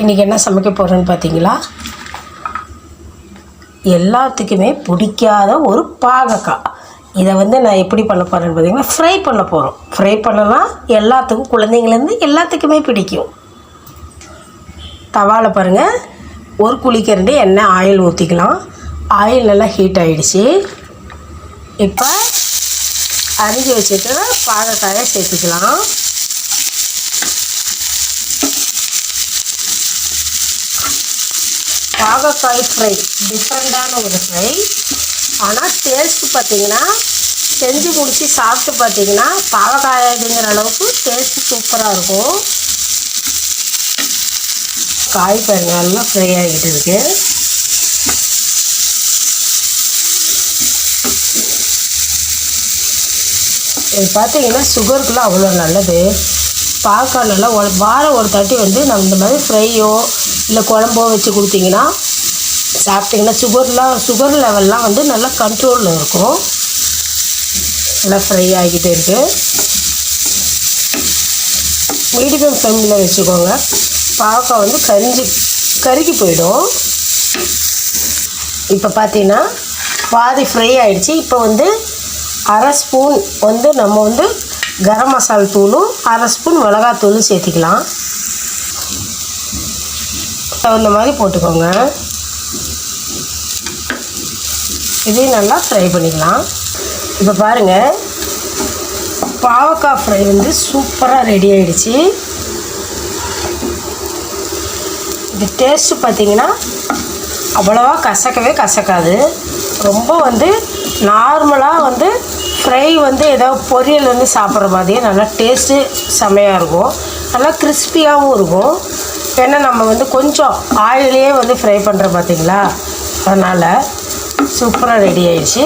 இன்றைக்கி என்ன சமைக்க போகிறேன்னு பார்த்தீங்களா எல்லாத்துக்குமே பிடிக்காத ஒரு பாகக்காய் இதை வந்து நான் எப்படி பண்ண போகிறேன்னு பார்த்தீங்கன்னா ஃப்ரை பண்ண போகிறோம் ஃப்ரை பண்ணலாம் எல்லாத்துக்கும் குழந்தைங்கலேருந்து எல்லாத்துக்குமே பிடிக்கும். தவாவில் பாருங்கள் ஒரு குளிக்கரண்டி எண்ணெய் ஆயில் ஊற்றிக்கலாம் ஆயில் நல்லா ஹீட் ஆகிடுச்சு இப்போ அரிஞ்சு வச்சுட்டு பாகக்காயை சேர்த்துக்கலாம். பாகக்காய் ஃப்ரை டிஃப்ரெண்ட்டான ஒரு ஃப்ரை ஆனால் டேஸ்ட் பார்த்தீங்கன்னா செஞ்சு முடித்து சாப்பிட்டு பார்த்தீங்கன்னா பாவக்காய்ங்கிற அளவுக்கு டேஸ்ட் சூப்பராக இருக்கும். காய் பாருங்க நல்லா ஃப்ரை ஆகிட்டு இருக்கு. இது பார்த்தீங்கன்னா சுகருக்குலாம் அவ்வளோ நல்லது. பாவக்காய் நல்லா வாரம் ஒரு தாட்டி வந்து நம்ம இந்த மாதிரி ஃப்ரையோ இல்லை குழம்போ வச்சு கொடுத்தீங்கன்னா சாப்பிட்டிங்கன்னா சுகர்லாம் சுகர் லெவல்லாம் வந்து நல்லா கண்ட்ரோலில் இருக்கும். நல்லா ஃப்ரை ஆகிட்டே இருக்குது மீடியம் ஃப்ளேமில் வச்சுக்கோங்க. பாவக்காய் வந்து கரிஞ்சு கருகி போயிடும். இப்போ பார்த்தீங்கன்னா பாதி ஃப்ரை ஆகிடுச்சு இப்போ வந்து அரை ஸ்பூன் வந்து நம்ம வந்து கரம் மசால் தூளும் அரை ஸ்பூன் மிளகாத்தூளும் சேர்த்திக்கலாம். தகுந்த மாதிரி போட்டுக்கோங்க. இதையும் நல்லா ஃப்ரை பண்ணிக்கலாம். இப்போ பாருங்கள் பாவக்காய் ஃப்ரை வந்து சூப்பராக ரெடி ஆகிடுச்சு இது டேஸ்ட்டு பார்த்தீங்கன்னா அவ்வளோவா கசக்கவே கசக்காது. ரொம்ப வந்து நார்மலாக வந்து ஃப்ரை வந்து ஏதோ பொரியல் வந்து சாப்பிட்ற மாதிரியே நல்லா டேஸ்ட்டு செம்மையாக இருக்கும். நல்லா கிறிஸ்பியாகவும் இருக்கும். ஏன்னா நம்ம வந்து கொஞ்சம் ஆயிலே வந்து ஃப்ரை பண்ணுறோம் பார்த்தீங்களா அதனால் சூப்பராக ரெடி ஆயிடுச்சு.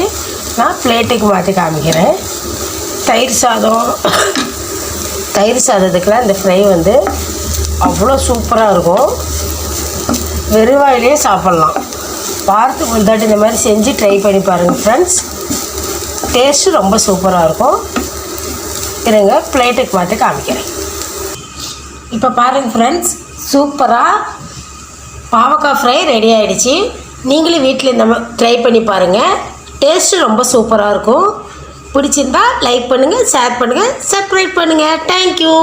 நான் பிளேட்டுக்கு மாற்றி காமிக்கிறேன். தயிர் சாதம். தயிர் சாதத்துக்கெலாம் இந்த ஃப்ரை வந்து அவ்வளோ சூப்பராக இருக்கும். வெறுவாயிலே சாப்பிட்லாம். வாரத்துக்கு ஒரு தாட்டி இந்த மாதிரி செஞ்சு ட்ரை பண்ணி பாருங்கள் ஃப்ரெண்ட்ஸ் டேஸ்ட்டு ரொம்ப சூப்பராக இருக்கும். இருங்க பிளேட்டுக்கு மாற்றி காமிக்கிறேன். இப்போ பாருங்கள் ஃப்ரெண்ட்ஸ் சூப்பராக பாவக்காய் ஃப்ரை ரெடி ஆகிடுச்சு நீங்களும் வீட்டில் இந்த மாதிரி ட்ரை பண்ணி பாருங்கள் டேஸ்ட்டு ரொம்ப சூப்பராக இருக்கும். பிடிச்சிருந்தா லைக் பண்ணுங்கள் ஷேர் பண்ணுங்கள் சப்ஸ்கிரைப் பண்ணுங்கள் தேங்க்யூ